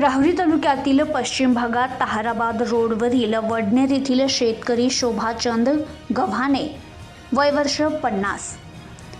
राहुरी तालुक्यातील पश्चिम भागात ताहाराबाद रोडवरील वडनेर येथील शेतकरी शोभाचंद गव्हाणे वय वर्ष पन्नास.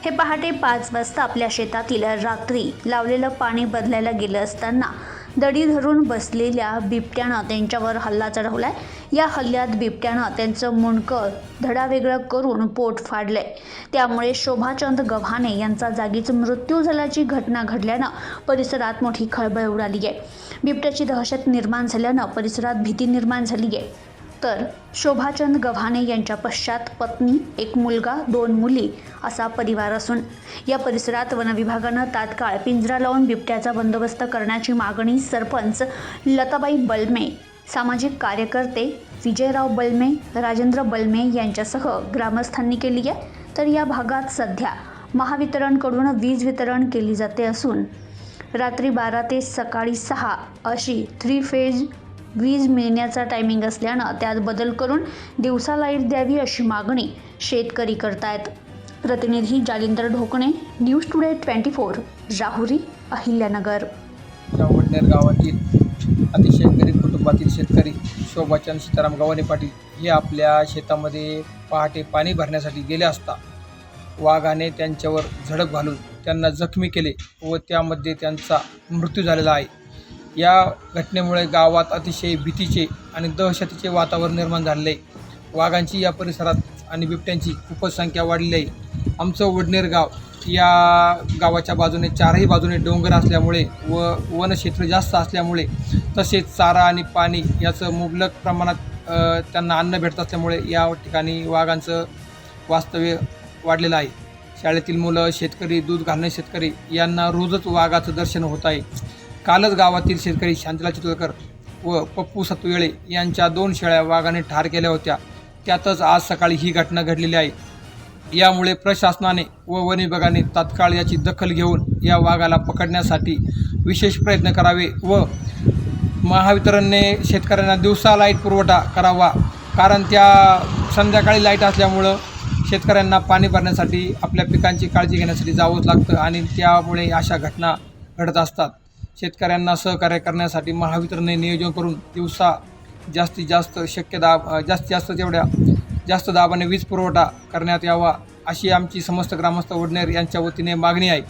हे पहाटे पाच वाजता आपल्या शेतातील रात्री लावलेलं पाणी बदलायला गेलं असताना दडी धरून बसलेल्या बिबट्यानं त्यांच्यावर हल्ला चढवलाय. या हल्ल्यात बिबट्यानं त्यांचं मुंडकं धडावेगळं करून पोट फाडलंय. त्यामुळे शोभाचंद गव्हाणे यांचा जागीच मृत्यू झाल्याची घटना घडल्यानं परिसरात मोठी खळबळ उडाली आहे बिबट्याची दहशत निर्माण झाल्यानं परिसरात भीती निर्माण झाली आहे तर शोभाचंद गव्हाणे यांच्या पश्चात पत्नी एक मुलगा दोन मुली असा परिवार असून या परिसरात वनविभागानं तात्काळ पिंजरा लावून बिबट्याचा बंदोबस्त करण्याची मागणी सरपंच लताबाई बलमे सामाजिक कार्यकर्ते विजयराव बलमे राजेंद्र बलमे यांच्यासह ग्रामस्थांनी केली आहे. तर या भागात सध्या महावितरणकडून वीज वितरण केली जाते असून रात्री बारा ते सकाळी सहा अशी थ्री फेज वीज मिळण्याचा टायमिंग असल्यानं त्यात बदल करून दिवसा लाइट द्यावी अशी मागणी शेतकरी करतायत. प्रतिनिधी Jalinder Dhokane news today twenty four Rahuri Ahilyanagar. Vadner गावातील अतिशय गरीब कुटुंबातील शेतकरी शोभाचंद सीताराम गव्हाणे पाटील हे आपल्या शेतामध्ये पहाटे पाणी भरण्यासाठी गेले असता वाघाने त्यांच्यावर झडप घालून त्यांना जखमी केले व त्यामध्ये त्यांचा मृत्यू झालेला आहे. या घटनेमुळे गावात अतिशय भीतीचे आणि दहशतीचे वातावरण निर्माण झाले आहे. वाघांची या परिसरात आणि बिबट्यांची खूपच संख्या वाढली आहे. आमचं वडनेर गाव या गावाच्या बाजूने चारही बाजूने डोंगर असल्यामुळे व वनक्षेत्र जास्त असल्यामुळे तसेच चारा आणि पाणी याचं मुबलक प्रमाणात त्यांना अन्न भेटत असल्यामुळे या ठिकाणी वाघांचं वास्तव्य वाढलेलं आहे. शाळेतील मुलं शेतकरी दूध घालणारे शेतकरी यांना रोजच वाघाचं दर्शन होत आहे. कालच गावातील शेतकरी शांतला चितलकर व पप्पू सतुवेळे यांच्या दोन शेळ्या वाघाने ठार केल्या होत्या. त्यातच आज सकाळी ही घटना घडलेली आहे. यामुळे प्रशासनाने व वन विभागाने तात्काळ याची दखल घेऊन या वाघाला पकडण्यासाठी विशेष प्रयत्न करावे व महावितरणने शेतकऱ्यांना दिवसा लाइट पुरवठा करावा. कारण त्या संध्याकाळी लाइट असल्यामुळं शेतकऱ्यांना पाणी भरण्यासाठी आपल्या पिकांची काळजी घेण्यासाठी जावंच लागतं आणि त्यामुळे अशा घटना घडत असतात. शेतकऱ्यांना सहकार्य करण्यासाठी महावितरणने नियोजन करून दिवसा जास्तीत जास्त शक्य दाब जास्तीत जास्त तेवढ्या जास्त दाबाने वीज पुरवठा करण्यात यावा अशी आमची समस्त ग्रामस्थ वडनेर यांच्या वतीने मागणी आहे.